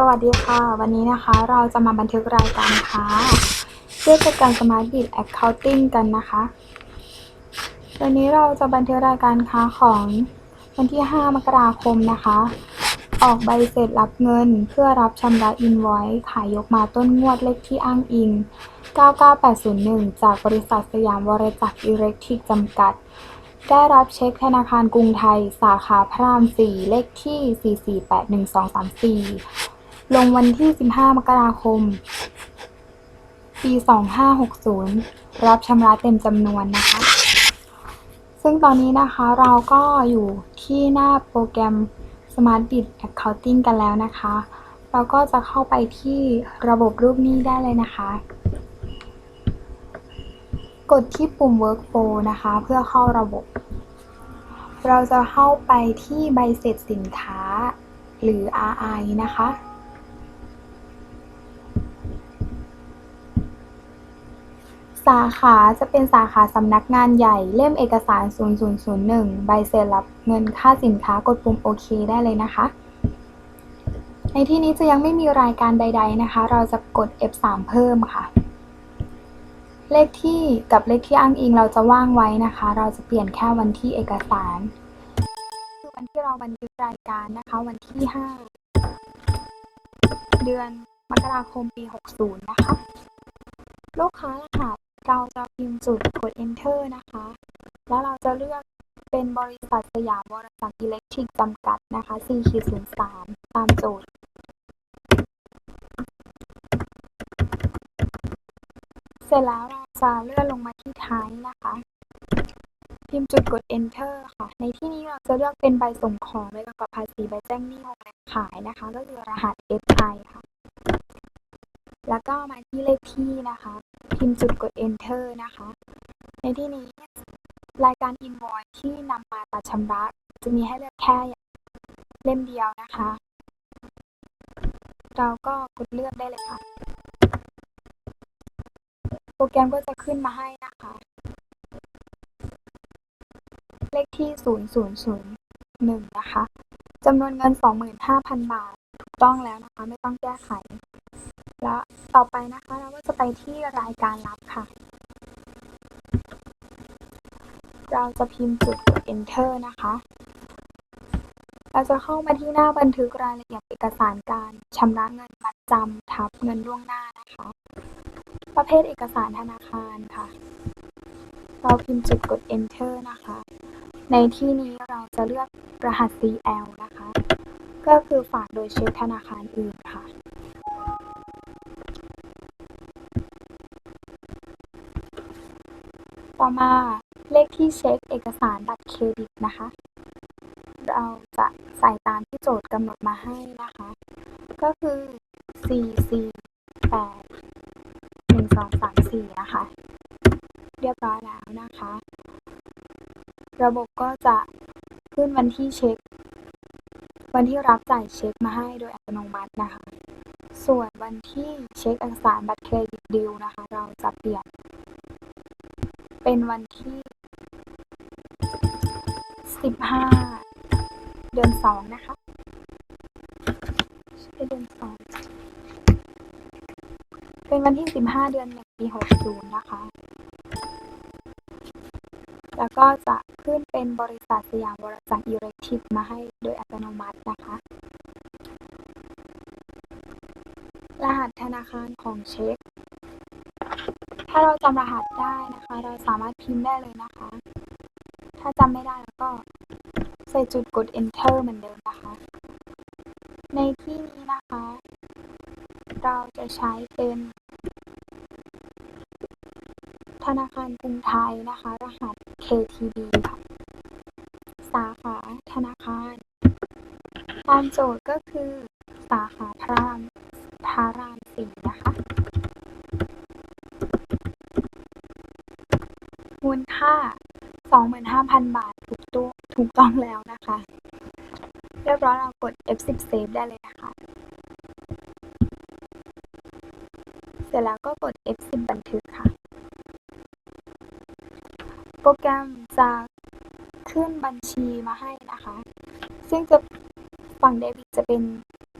สวัสดีค่ะ วันนี้นะคะเราจะมาบันทึกรายการค้าด้วยโปรแกรม Smart Bid Accounting กันนะคะวันนี้เราจะบันทึกรายการค้าของวันที่ 5 มกราคมนะคะ ออกใบเสร็จรับเงิน เพื่อรับชำระอินไว้ขายยกมาต้นงวดเลขที่อ้างอิง 99801 จากบริษัทสยามวรจักรอิเล็กทริกจำกัดได้รับเช็คธนาคารกรุงไทย สาขาพระราม 4 เลขที่ 4481234 ลงวันที่ 15 มกราคม ปี 2560 รับชำระเต็มจำนวนนะคะ ซึ่งตอนนี้นะคะเราก็อยู่ที่หน้าโปรแกรม Smart Bid Accounting กันแล้วนะคะ เราก็จะเข้าไปที่ระบบรูปหนี้ได้เลยนะคะ กดที่ปุ่ม Workflow นะคะ เพื่อเข้าระบบ เราจะเข้าไปที่ใบเสร็จสินค้าหรือ RI นะคะ สาขาจะเป็นสาขาสำนักงานใหญ่เล่มเอกสาร 0001 ใบเสร็จรับเงินค่าสินค้ากดปุ่มโอเคได้เลยนะคะ ในที่นี้จะยังไม่มีรายการใด ๆนะคะ เราจะกด F3 เพิ่มค่ะ เลขที่กับเลขที่อ้างอิงเราจะว่างไว้นะคะ เราจะเปลี่ยนแค่วันที่เอกสารคือวันที่เราบันทึกรายการนะคะ วันที่ 5 เดือนมกราคมปี 60 นะคะลูกค้ารหัส เราจะพิมพ์จุดกด enter นะคะ แล้วเราจะเลือกเป็นบริษัทสยามวรจักอิเล็กทริกจำกัดนะคะ4-03 ตามโจทย์เสร็จแล้วเราจะเลื่อนลงมาที่ท้ายนะคะ พิมพ์จุดกด enter ค่ะ ในที่นี้เราจะเลือกเป็นใบส่งของใบกำกับภาษีใบแจ้งหนี้วงเล็บขายนะคะ ก็คือรหัส SI ค่ะ แล้วก็มาที่เลขที่นะคะ พิมพ์จุดกด enter นะคะ ในที่นี้รายการ invoice ที่นำมาตัดชำระจะมีให้เลือกแค่เล่มเดียวนะคะ เราก็กดเลือกได้เลยค่ะ โปรแกรมก็จะขึ้นมาให้นะคะ เลขที่ 0001 นะคะจำนวนเงิน 25,000 บาท ถูกต้องแล้วนะคะ ไม่ต้องแก้ไข แล้ว ต่อไปนะคะเราก็จะไปที่รายการรับค่ะ เราจะพิมพ์จุดกด enter นะคะ เราจะเข้ามาที่หน้าบันทึกรายละเอียดเอกสารการชำระเงินมัดจำทับเงินล่วงหน้านะคะ ประเภทเอกสารธนาคารค่ะ เราพิมพ์จุดกด enter นะคะ ในที่นี้เราจะเลือกรหัส CL นะคะ ก็คือฝากโดยเช็คธนาคารอื่นค่ะ ต่อมาเลขที่เช็คเอกสารบัตรเครดิตนะคะ เราจะใส่ตามที่โจทย์กำหนดมาให้นะคะ ก็คือ 4 4 8 1 2 3 4 นะคะ เรียบร้อยแล้วนะคะ ระบบก็จะขึ้นวันที่เช็ค วันที่รับจ่ายเช็คมาให้โดยอัตโนมัตินะคะ ส่วนวันที่เช็คเอกสารบัตรเครดิตดิวนะคะ เราจะเปลี่ยน เป็นวันที่15เดือน2นะคะใช่เดือน2เป็นวันที่15เดือน1ปี60นะคะ แล้วก็จะขึ้นเป็นบริษัทสยามวรจักรอิเล็กทริกมาให้โดยอัตโนมัตินะคะ รหัสธนาคารของเช็คาเราจำรหัสได้นะคะ เราสามารถพิมพ์ได้เลยนะคะ ถ้าจำไม่ได้แล้วก็ใส่จุดกด enter เหมือนเดิมนะคะ ในที่นี้นะคะ เราจะใช้เป็น ธนาคารกรุงไทยนะคะ รหัส KTB ค่ะ สาขาธนาคารตามโจทย์ก็คือสาขาพระรามพระรามสี่นะคะ มูลค่า 25,000 บาทถูกตัวถูกต้องแล้วนะคะ เรียบร้อยเรากด F10 save ได้เลยนะคะ เสร็จแล้วก็กด F10 บันทึกค่ะ โปรแกรมจะขึ้นบัญชีมาให้นะคะ ซึ่งจะฝั่งเดบิตจะเป็น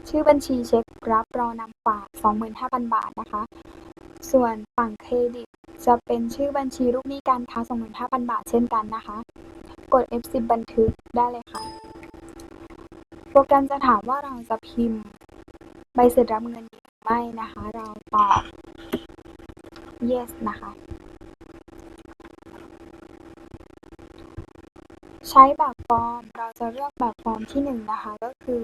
ชื่อบัญชีเช็ครับรอนำฝาก 25,000 บาทนะคะ ส่วนฝั่งเครดิต จะเป็นชื่อบัญชีลูกหนี้การค้า25,000 บาทเช่นกันนะคะ กด F10 บันทึกได้เลยค่ะ โปรแกรมจะถามว่าเราจะพิมพ์ ใบเสร็จรับเงินหรือไม่นะคะ เราตอบ yes นะคะ ใช้แบบฟอร์มเราจะเลือกแบบฟอร์มที่ 1 นะคะ ก็คือ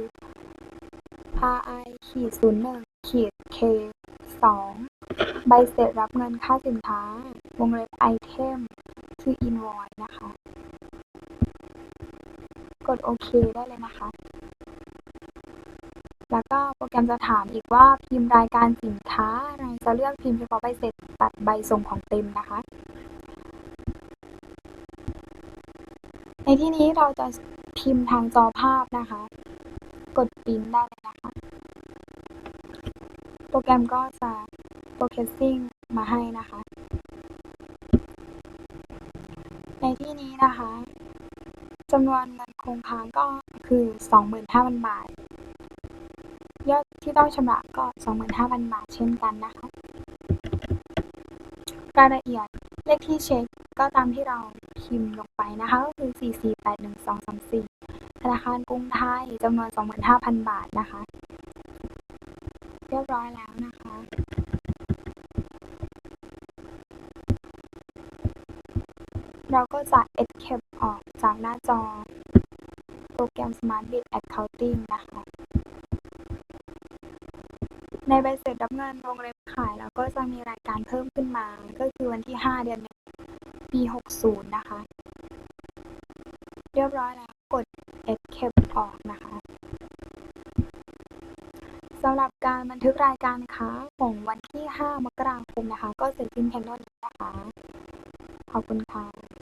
ri ขีด01ขีด k 2 บเสร็จรับเงินค่าสินค้า วงเล็บไอเทม คือ invoice นะคะ กดโอเคได้เลยนะคะ แล้วก็โปรแกรมจะถามอีกว่าพิมพ์รายการสินค้า เราจะเลือกพิมพ์เฉพาะใบเสร็จตัดใบส่งของเต็มนะคะ ในที่นี้เราจะพิมพ์ทางจอภาพนะคะ กดปิ้นได้เลยนะคะ โปรแกรมก็จะ processing มาให้นะคะ ในที่นี้นะคะจำนวนเงินคงค้างก็คือ 25,000 บาท ยอดที่ต้องชำระก็ 25,000 บาทเช่นกันนะคะ รายละเอียดเลขที่เช็คก็ตามที่เราพิมพ์ลงไปนะคะ ก็คือ 4481234 ธนาคารกรุงไทยจำนวน 25,000 บาทนะคะ เรียบร้อยแล้วนะคะ เราก็จะ escape ออกจากหน้าจอโปรแกรม Smart Bid Accounting นะคะ ในใบเสร็จรับเงินวงเล็บขายเราก็จะมีรายการเพิ่มขึ้นมา ก็คือวันที่ 5 เดือนปี 60 นะคะ เรียบร้อยแล้วกด escape ออกนะคะสำหรับการบันทึกรายการค้าของวันที่ 5 มกราคมนะคะ ก็เสร็จสิ้นเพียงเท่านี้นะคะ ขอบคุณค่ะ